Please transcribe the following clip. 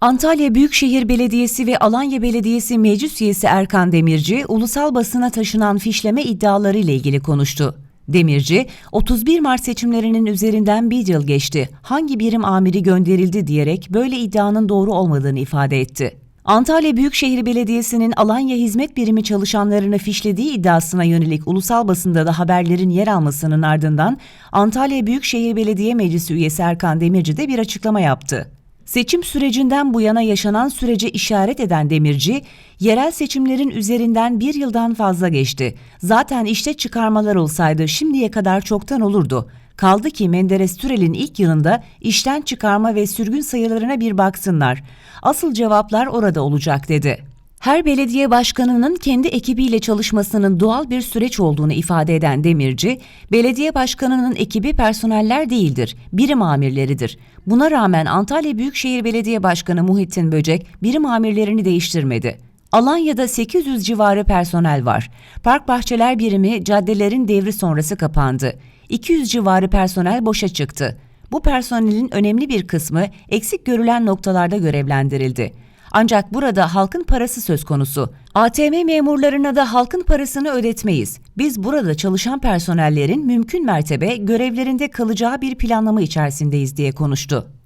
Antalya Büyükşehir Belediyesi ve Alanya Belediyesi Meclis Üyesi Erkan Demirci, ulusal basına taşınan fişleme iddiaları ile ilgili konuştu. Demirci, 31 Mart seçimlerinin üzerinden bir yıl geçti, hangi birim amiri gönderildi diyerek böyle iddianın doğru olmadığını ifade etti. Antalya Büyükşehir Belediyesi'nin Alanya Hizmet Birimi çalışanlarını fişlediği iddiasına yönelik ulusal basında da haberlerin yer almasının ardından Antalya Büyükşehir Belediye Meclisi üyesi Erkan Demirci de bir açıklama yaptı. Seçim sürecinden bu yana yaşanan sürece işaret eden Demirci, yerel seçimlerin üzerinden bir yıldan fazla geçti. Zaten işte çıkarmalar olsaydı şimdiye kadar çoktan olurdu. Kaldı ki Menderes Türel'in ilk yılında işten çıkarma ve sürgün sayılarına bir baksınlar. Asıl cevaplar orada olacak dedi. Her belediye başkanının kendi ekibiyle çalışmasının doğal bir süreç olduğunu ifade eden Demirci, belediye başkanının ekibi personeller değildir, birim amirleridir. Buna rağmen Antalya Büyükşehir Belediye Başkanı Muhittin Böcek birim amirlerini değiştirmedi. Alanya'da 800 civarı personel var. Park bahçeler birimi caddelerin devri sonrası kapandı. 200 civarı personel boşa çıktı. Bu personelin önemli bir kısmı eksik görülen noktalarda görevlendirildi. Ancak burada halkın parası söz konusu. ATM memurlarına da halkın parasını ödetmeyiz. Biz burada çalışan personellerin mümkün mertebe görevlerinde kalacağı bir planlama içerisindeyiz diye konuştu.